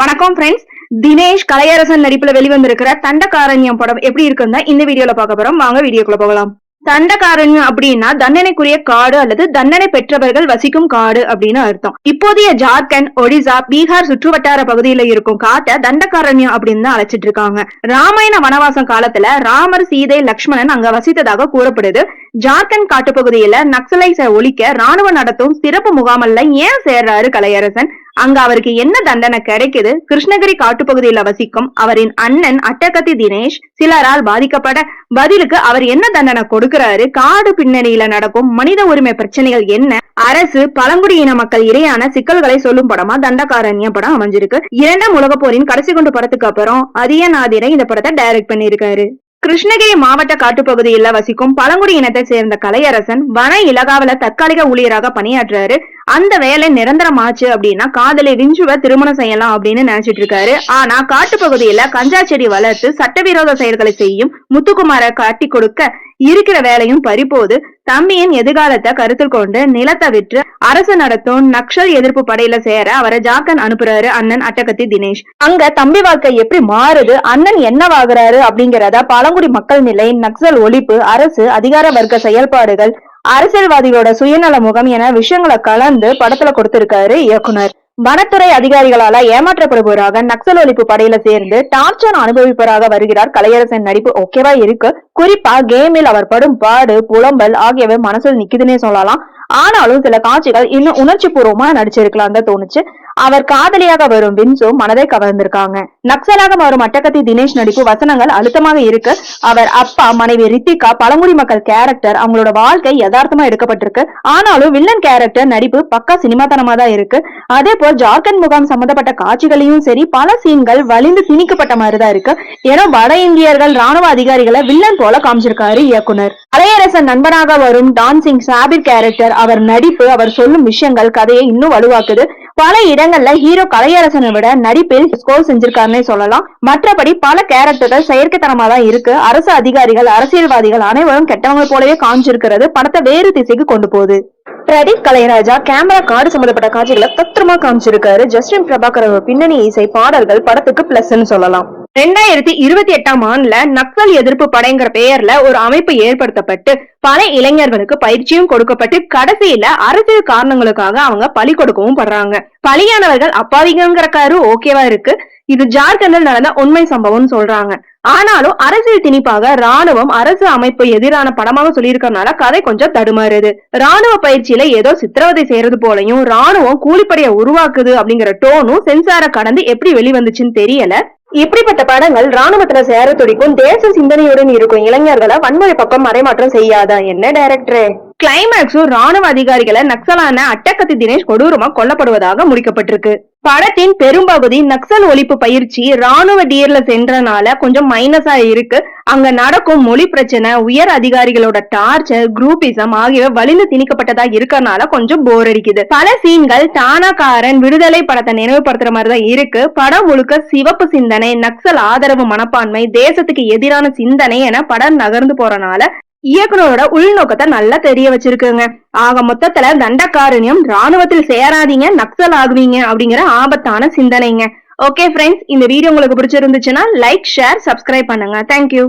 வணக்கம் ஃப்ரெண்ட்ஸ் தினேஷ் கலையரசன் நடிப்புல வெளிவந்திருக்கிற தண்டகாரண்யம் படம் எப்படி இருக்குன்னு இந்த வீடியோல பார்க்க போறோம். வாங்க வீடியோக்குள்ள போகலாம். தண்டகாரண்யம் அப்படின்னா தண்டனைக்குரிய காடு அல்லது தண்டனை பெற்றவர்கள் வசிக்கும் காடு அப்படின்னு அர்த்தம். இப்போதைய ஜார்க்கண்ட் ஒடிசா பீகார் சுற்றுவட்டார பகுதியில இருக்கும் காட்டை தண்டகாரண்யம் அப்படின்னு தான் அழைச்சிட்டு இருக்காங்க. ராமாயண வனவாசம் காலத்துல ராமர் சீதை லக்ஷ்மணன் அங்க வசித்ததாக கூறப்படுது. ஜார்க்கண்ட் காட்டுப்பகுதியில நக்சலைஸை ஒழிக்க ராணுவ நடத்தும் சிறப்பு முகாமல்ல ஏன் சேர்றாரு கலையரசன்? அங்க அவருக்கு என்ன தண்டனை கிடைக்குது? கிருஷ்ணகிரி காட்டுப்பகுதியில வசிக்கும் அவரின் அண்ணன் அட்டகத்தி தினேஷ் சிலரால் பாதிக்கப்பட பதிலுக்கு அவர் என்ன தண்டனை கொடுக்கிறாரு? காடு பின்னணியில நடக்கும் மனித உரிமை பிரச்சனைகள் என்ன? அரசு பழங்குடியின மக்கள் இடையான சிக்கல்களை சொல்லும் படமா தண்டகாரண்ய படம் அமைஞ்சிருக்கு. இரண்டாம் உலக போரின் கடைசி கொண்டு படத்துக்கு அப்புறம் அதிய நாதிரை இந்த படத்தை டைரக்ட் பண்ணிருக்காரு கிருஷ்ணகிரி மாவட்ட காட்டுப்பகுதியில வசிக்கும் பழங்குடி இனத்தை சேர்ந்த கலையரசன் வன இலகாவில தற்காலிக ஊழியராக பணியாற்றுறாரு அந்த வேலை நிரந்தரமாச்சு அப்படின்னா காதலி விஞ்சுவ திருமணம் செய்யலாம் அப்படின்னு நினைச்சிட்டு இருக்காரு. ஆனா காட்டுப்பகுதியில கஞ்சா செடி வளர்த்து சட்டவிரோத செயல்களை செய்யும் முத்துக்குமார காட்டி கொடுக்க இருக்கிற வேலையும் பறிபோது தம்பியின் எதிர்காலத்தை கருத்தில் கொண்டு நிலத்தை விற்று அரசு நடத்தும் நக்சல் எதிர்ப்பு படையில சேர அவரை ஜாக்கன் அனுப்புறாரு அண்ணன் அட்டகத்தி தினேஷ். அங்க தம்பி வாழ்க்கை எப்படி மாறுது? அண்ணன் என்னவாகிறாரு அப்படிங்கிறத பழங்குடி மக்கள் நிலை நக்சல் ஒழிப்பு அரசு அதிகார வர்க்க செயல்பாடுகள் அரசியல்வாதிகளோட சுயநல முகம் என விஷயங்களை கலந்து படத்துல கொடுத்திருக்காரு இயக்குனர். வனத்துறை அதிகாரிகளால ஏமாற்றப்படுபவராக நக்சல் ஒழிப்பு படையில சேர்ந்து டார்ச்சர் அனுபவிப்பவராக வருகிறார் கலையரசன் நடிப்பு. ஓகேவா இருக்கு? குறிப்பா கேமில் அவர் படும் பாடு புலம்பல் ஆகியவை மனசுல நிக்குதுன்னே சொல்லலாம். ஆனாலும் சில காட்சிகள் இன்னும் உணர்ச்சி பூர்வமா நடிச்சிருக்கலாம் தான் தோணுச்சு. அவர் காதலியாக வரும் வின்சோ மனதை கவர்ந்திருக்காங்க. நக்சலாக வரும் அட்டகத்தி தினேஷ் நடிப்பு வசனங்கள் அழுத்தமாக இருக்கு. அவர் அப்பா மனைவி ரித்திகா பழங்குடி மக்கள் கேரக்டர் அவங்களோட வாழ்க்கை யதார்த்தமா எடுக்கப்பட்டிருக்கு. ஆனாலும் வில்லன் கேரக்டர் நடிப்பு பக்கா சினிமாத்தனமா தான் இருக்கு. அதே போல் ஜார்க்கண்ட் முகாம் சம்பந்தப்பட்ட காட்சிகளையும் சரி பல சீன்கள் வலிந்து திணிக்கப்பட்ட மாதிரிதான் இருக்கு. ஏன்னா வட இந்தியர்கள் ராணுவ அதிகாரிகளை வில்லன் போல காமிச்சிருக்காரு இயக்குனர். அலையரசன் நண்பனாக வரும் டான்சிங் சாபிர் கேரக்டர் அவர் நடிப்பு அவர் சொல்லும் விஷயங்கள் கதையை இன்னும் வலுவாக்குது. பல இடங்கள்ல ஹீரோ கலையரசனை விட நடிப்பில் ஸ்கோர் செஞ்சிருக்காருன்னே சொல்லலாம். மற்றபடி பல கேரக்டர்கள் செயற்கைத்தனமா தான் இருக்கு. அரசு அதிகாரிகள் அரசியல்வாதிகள் அனைவரும் கெட்டவங்க போலவே காமிச்சிருக்கிறது. படத்தை வேறு திசைக்கு கொண்டு போகுது. பிரதீப் கலைராஜா கேமரா கார்டு சம்பந்தப்பட்ட காட்சிகளை தத்திரமா காமிச்சிருக்காரு. ஜஸ்டின் பிரபாகர் பின்னணி இசை பாடல்கள் படத்துக்கு பிளஸ்ன்னு சொல்லலாம். ரெண்டாயிரத்தி இருபத்தி எட்டாம் ஆண்டுல நக்சல் எதிர்ப்பு படைங்கிற பெயர்ல ஒரு அமைப்பு ஏற்படுத்தப்பட்டு பல இளைஞர்களுக்கு பயிற்சியும் கொடுக்கப்பட்டு கடைசியில அரசியல் காரணங்களுக்காக அவங்க பலி கொடுக்கவும் படுறாங்க. பலியானவர்கள் அப்பாவிங்கிற ஓகேவா இருக்கு. இது ஜார்க்கண்டில் நடந்த உண்மை சம்பவம்னு சொல்றாங்க. ஆனாலும் அரசியல் திணிப்பாக ராணுவம் அரசு அமைப்பு எதிரான படமாக சொல்லியிருக்கறனால கதை கொஞ்சம் தடுமாறுது. ராணுவ பயிற்சியில ஏதோ சித்திரவதை செய்யறது போலயும் ராணுவம் கூலிப்படையை உருவாக்குது அப்படிங்கிற டோனும் சென்சார கடந்து எப்படி வெளிவந்துச்சுன்னு தெரியல. இப்படிப்பட்ட படங்கள் ராணுவத்துல சேர துடிக்கும் தேச சிந்தனையுடன் இருக்கும் இளைஞர்களை வன்முறை பக்கம் மறைமாற்றம் செய்யாதா? என்ன டைரக்டரே கிளைமேக்ஸும் ராணுவ அதிகாரிகளை நக்சலான அட்டக்கத்தி தினேஷ் கொடூரமா கொல்லப்படுவதாக முடிக்கப்பட்டிருக்கு. படத்தின் பெரும்பகுதி நக்சல் ஒழிப்பு பயிற்சி ராணுவ டியர்ல சென்றனால கொஞ்சம் மைனஸா இருக்கு. அங்க நடக்கும் மொழி பிரச்சனை உயர் அதிகாரிகளோட டார்ச்சர் குரூப்பிசம் ஆகியவை வலிந்து திணிக்கப்பட்டதா இருக்கறனால கொஞ்சம் போர் அடிக்குது. பல சீன்கள் டானாக்காரன் விடுதலை படத்தை நினைவுபடுத்துற மாதிரிதான் இருக்கு. படம் முழுக்க சிவப்பு சிந்தனை நக்சல் ஆதரவு மனப்பான்மை தேசத்துக்கு எதிரான சிந்தனை என படம் நகர்ந்து போறனால இயக்குனரோட உள்நோக்கத்தை நல்லா தெரிய வச்சிருக்குங்க. ஆக மொத்தத்துல தண்டக்காரண்யம் ராணுவத்தில் சேராதீங்க நக்சல் ஆகுவீங்க அப்படிங்கிற ஆபத்தான சிந்தனைங்க. ஓகே ஃப்ரெண்ட்ஸ் இந்த வீடியோ உங்களுக்கு பிடிச்சிருந்துச்சுன்னா லைக் ஷேர் சப்ஸ்கிரைப் பண்ணுங்க. Thank you